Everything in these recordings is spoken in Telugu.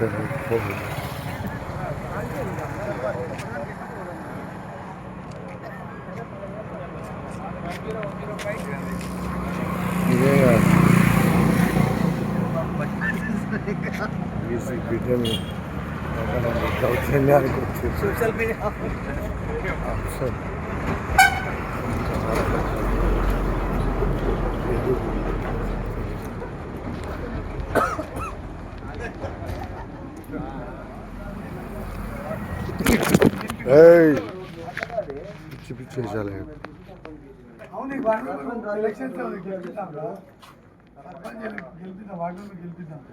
Бачите, погоди. Є. Yüzük bilemiyorum. Kalken yer götürüyor. Sosyal medya. Sen. Thank you.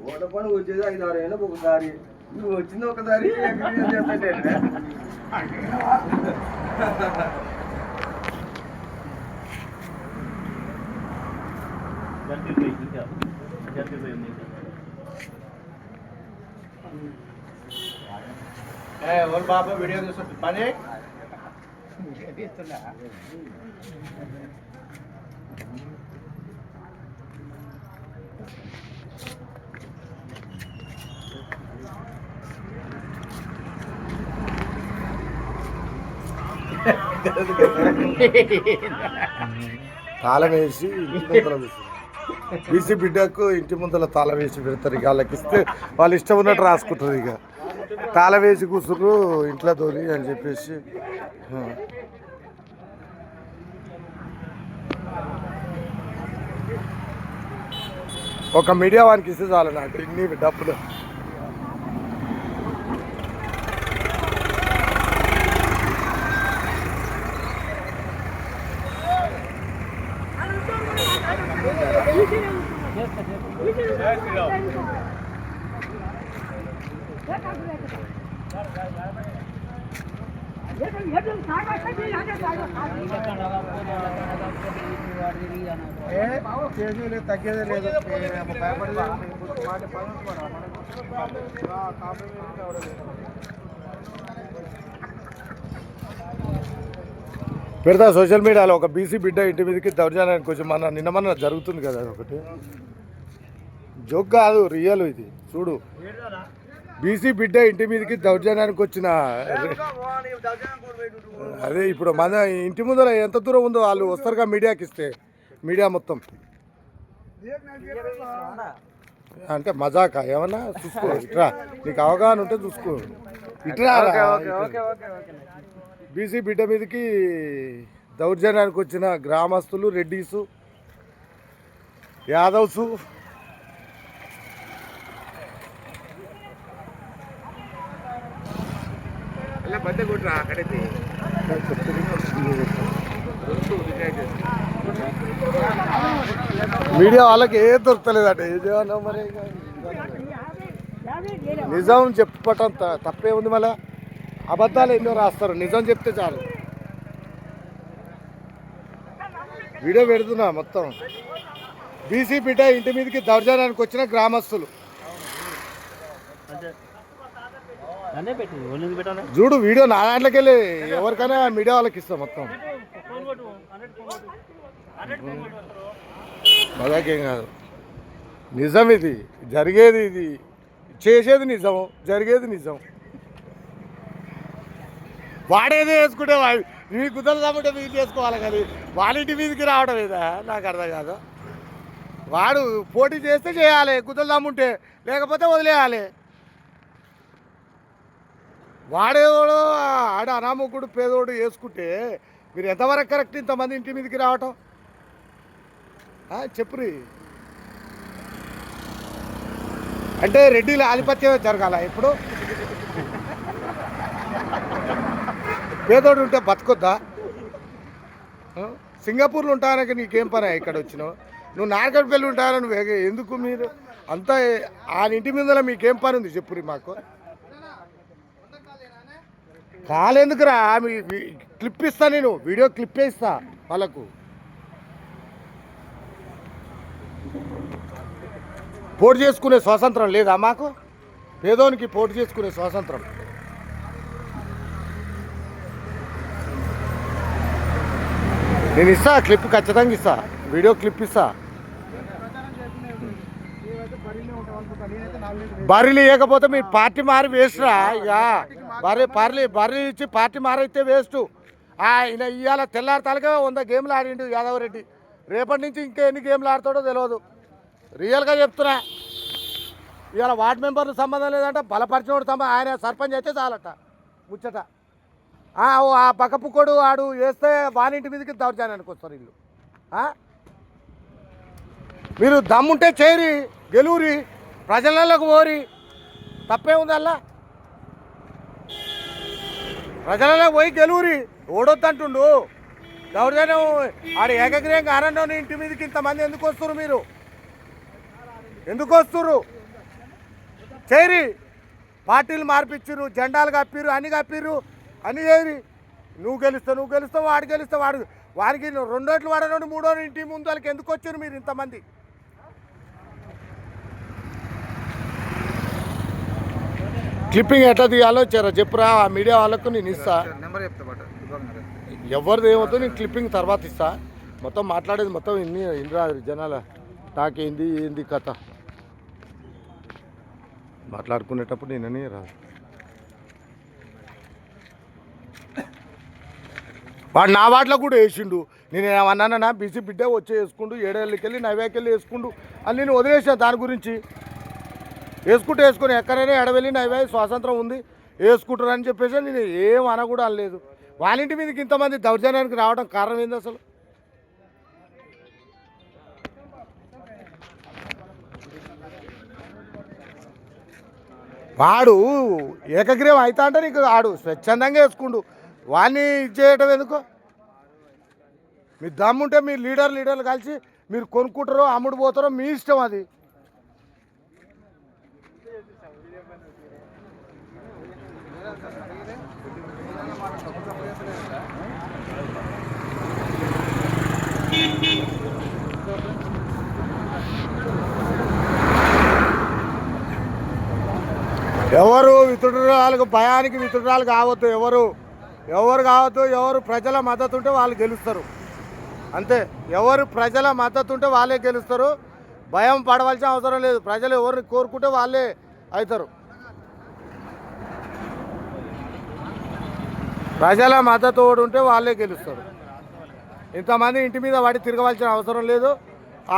ఓడపని వచ్చేది ఐదు ఆరు ఏళ్ళకి ఒకసారి. నువ్వు వచ్చింది ఒకసారి. ఎవరు బాబా వీడియో చూస్తుంది పని? తాళం వేసి బీసీ బిడ్డకు ఇంటి ముందర తాళ వేసి పెడతారు ఇక వాళ్ళకి ఇస్తే వాళ్ళు ఇష్టం ఉన్నట్టు రాసుకుంటారు ఇక. తాళ వేసి కూర్చుర్రు ఇంట్లో తోలి అని చెప్పేసి. ఒక మీడియా వానికి ఇస్తే చాలు నాకు ఇన్ని డబ్బులు. చేసేది లేదు తగ్గేదే లేదు భయపడలేదు పెడతా సోషల్ మీడియాలో ఒక బీసీ బిడ్డ ఇంటి మీదకి దౌర్జన్యానికి కొంచెం మన నిన్న మన జరుగుతుంది కదా అది ఒకటి. జోక్ కాదు రియల్ ఇది. చూడు. బీసీ బిడ్డ ఇంటి మీదకి దౌర్జన్యానికి వచ్చిన అదే ఇప్పుడు మన ఇంటి ముందర ఎంత దూరం ఉందో వాళ్ళు వస్తారుగా మీడియాకి ఇస్తే మీడియా మొత్తం. అంటే మజాకా ఏమన్నా చూసుకో ఇట్రా. నీకు అవగాహన ఉంటే చూసుకో. ఇట్రా. బీసీ బిడ్డ మీదకి దౌర్జన్యానికి వచ్చిన గ్రామస్తులు రెడ్డీసు యాదవ్సు బద్దె అక్కడైతే మీడియా వాళ్ళకి ఏ దొరకలేదట అంటే చేయాలో మరి? నిజం చెప్పటం తప్పే ఉంది మళ్ళా. అబద్ధాలు ఎన్నో రాస్తారు నిజం చెప్తే చాలు. వీడియో పెడుతున్నా మొత్తం. బీసీ బిడ్డ ఇంటి మీదకి దౌర్జన్యానికి వచ్చిన గ్రామస్తులు. చూడు వీడియో నా దాంట్లోకి వెళ్ళి ఎవరికైనా మీడియా వాళ్ళకి ఇస్తాం మొత్తం. మజాకేం కాదు. నిజం ఇది జరిగేది ఇది. చేసేది నిజం జరిగేది నిజం. వాడేదే వేసుకుంటే వాడు నీ కుదరదు కాబట్టి మీరు చేసుకోవాలి కానీ వాళ్ళింటి మీదకి రావడం ఏదా? నాకు అర్థం కాదు. వాడు పోటీ చేస్తే చేయాలి కుదరదాముంటే లేకపోతే వదిలేయాలి. వాడేవాడు ఆడ అనామకుడు పేదోడు వేసుకుంటే మీరు ఎంతవరకు కరెక్ట్ ఇంతమంది ఇంటి మీదకి రావటం? చెప్పురి అంటే రెడ్డిల ఆధిపత్యమే జరగాల ఇప్పుడు? పేదోడు ఉంటే బతకొద్దా? సింగపూర్లో ఉంటానక నీకేం పని ఇక్కడ వచ్చినావు? నువ్వు నారకట్పల్లి ఉంటానని ఎందుకు మీరు? అంతా ఆ ఇంటి మీద మీకేం పని ఉంది? చెప్పురి మాకు. కాలేందుకురా? ఆమె క్లిప్ ఇస్తా నేను. వీడియో క్లిప్ ఇస్తా వాళ్ళకు. పోటీ చేసుకునే స్వాతంత్రం లేదా మాకు? పేదోనికి పోటీ చేసుకునే స్వాతంత్రం. నేను ఇస్తా క్లిప్ ఖచ్చితంగా ఇస్తా. వీడియో క్లిప్ ఇస్తా. బర్రెలు ఇవ్వకపోతే మీ పార్టీ మారి వేస్ట్రా ఇక. బర్రె బర్రెలు బర్రెలు ఇచ్చి పార్టీ మారైతే వేస్ట్. ఆయన ఇవాళ తెల్లారి తలకే వంద గేమ్లు ఆడిండు యాదవ్ రెడ్డి. రేపటి నుంచి ఇంకా ఎన్ని గేమ్లు ఆడతాడో తెలియదు రియల్గా చెప్తున్నా. ఇవాళ వార్డు మెంబర్లు సంబంధం లేదంటే బలపరిచినోడు సంబంధం ఆయన సర్పంచ్ అయితే చాలట ముచ్చట. ఆ, ఓ ఆడు వేస్తే వానింటి మీదకి దౌర్జన్యానికి వస్తారు వీళ్ళు. మీరు దమ్ముంటే చేరి గెలువురి ప్రజలలోకి పోరి. తప్పే ఉంది ప్రజలలో ప్రజలలోకి పోయి గెలువురి ఓడొద్దంటుండు. దౌర్జన్యం ఆడ ఏకగ్రీయం ఆనందం ఇంటి మీదకి ఇంతమంది ఎందుకు వస్తున్నారు మీరు? ఎందుకు వస్తున్నారు చేరి. పార్టీలు మార్పిచ్చిర్రు జెండాలు కప్పిర్రు అన్ని కప్పిర్రు అన్ని చేరి. నువ్వు గెలుస్తావు నువ్వు గెలుస్తావు వాడు గెలుస్తావు వాడు వాడికి రెండోట్లు వాడనోడు మూడో ఇంటి ముందు వాళ్ళకి ఎందుకు వచ్చారు మీరు ఇంతమంది? క్లిప్పింగ్ ఎట్లా తీయాలో చెర చెప్పురా ఆ మీడియా వాళ్ళకు నేను ఇస్తా. నెంబర్ ఎవరిది ఏమవుతుందో నేను క్లిప్పింగ్ తర్వాత ఇస్తా. మొత్తం మాట్లాడేది మొత్తం ఇన్ని ఇన్రా జనాల. టాక్ ఏంది ఏంది కథ? మాట్లాడుకునేటప్పుడు నేనని రాదు. వాడు నా వాటిలో కూడా వేసిండు. నేను ఏమన్నానా బీసీ బిడ్డ వచ్చి వేసుకుండు ఏడేళ్ళకి వెళ్ళి నవ్యాకెళ్ళి వేసుకుండు అని నేను వదిలేసాను దాని గురించి. వేసుకుంటూ వేసుకొని ఎక్కడైనా ఎడవెళ్ళి నవ్వే స్వాతంత్రం ఉంది వేసుకుంటారు అని చెప్పేసి నేను ఏం అనకూడా అనలేదు. వాళ్ళ ఇంటి మీదకి ఇంతమంది దౌర్జన్యానికి రావడం కారణం ఏంది అసలు? వాడు ఏకగ్రీవం అవుతా అంటే నీకు ఆడు స్వచ్ఛందంగా వేసుకుండు. వాడిని ఇది చేయటం ఎందుకు? మీ దమ్ముంటే మీ లీడర్ లీడర్లు కలిసి మీరు కొనుక్కుంటారో అమ్ముడు పోతారో మీ ఇష్టం అది. ఎవరు వితుడురాలకు భయానికి వితుడురాలు కావద్దు ఎవరు ఎవరు కావద్దు ఎవరు ప్రజల మద్దతు ఉంటే వాళ్ళు గెలుస్తారు. అంతే ఎవరు ప్రజల మద్దతు ఉంటే వాళ్ళే గెలుస్తారు. భయం పడవలసిన అవసరం లేదు ప్రజలు ఎవరిని కోరుకుంటే వాళ్ళే అవుతారు. ప్రజల మద్దతు ఉంటే వాళ్ళే గెలుస్తారు. ఇంతమంది ఇంటి మీద వాడి తిరగవలసిన అవసరం లేదు.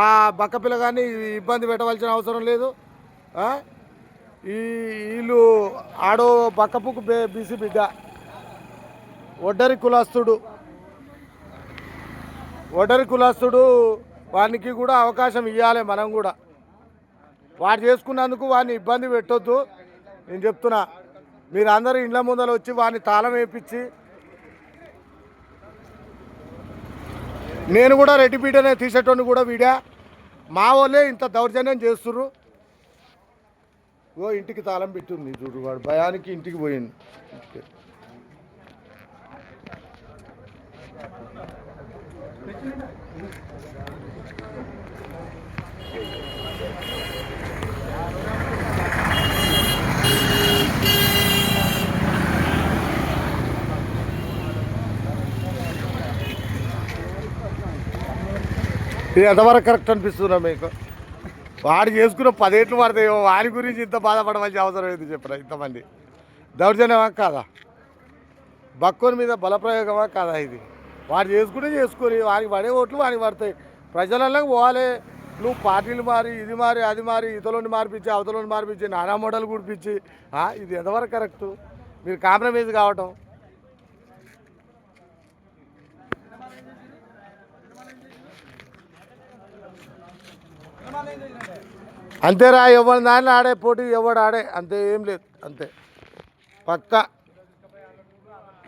ఆ బక్క పిల్లగాన్ని ఇబ్బంది పెట్టవలసిన అవసరం లేదు. ఈ వీళ్ళు ఆడో బక్కపుకు బే బీసీ బిడ్డ. ఒడ్డరి కులస్తుడు. ఒడ్డరి కులస్తుడు వానికి కూడా అవకాశం ఇవ్వాలి మనం కూడా. వాడు చేసుకున్నందుకు వాడిని ఇబ్బంది పెట్టొద్దు. నేను చెప్తున్నా మీరు అందరూ ఇండ్ల ముందర వచ్చి వాడిని తాళం వేయించి నేను కూడా రెడ్డిపీటనే తీసేటోని కూడా వీడా. మా వాళ్ళే ఇంత దౌర్జన్యం చేస్తుర్రు. ఓ ఇంటికి తాళం పెట్టింది చూడు వాడు. భయానికి ఇంటికి పోయింది ఇంటికి. ఇది ఎంతవరకు కరెక్ట్ అనిపిస్తుందా మీకు? వాడు చేసుకున్న పదేట్లు పడతాయో వారి గురించి ఇంత బాధపడవలసిన అవసరం ఏంది చెప్పరా ఇంతమంది? దౌర్జన్యమా కాదా? బక్కోని మీద బలప్రయోగమా కాదా ఇది? వాడు చేసుకుంటే చేసుకొని వారికి పడే ఓట్లు వారికి పడతాయి. ప్రజలలో పోవాలి. నువ్వు పార్టీలు మారి ఇది మారి అది మారి ఇతలోని మార్పించి అవతలని మార్పించి నానా మోడల్ కుడిపించి ఇది ఎంతవరకు కరెక్ట్ మీరు కాంప్రమైజ్ కావటం. అంతేరా ఎవరి దాన్ని ఆడే పోటీ ఎవడు ఆడే అంతే ఏం లేదు అంతే. పక్క.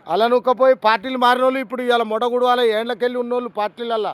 అలా నొక్కపోయి పార్టీలు మారిన వాళ్ళు ఇప్పుడు ఇవాళ మొడగుడు వాళ్ళ ఏండ్లకెళ్ళి ఉన్నోళ్ళు పార్టీలల్లా?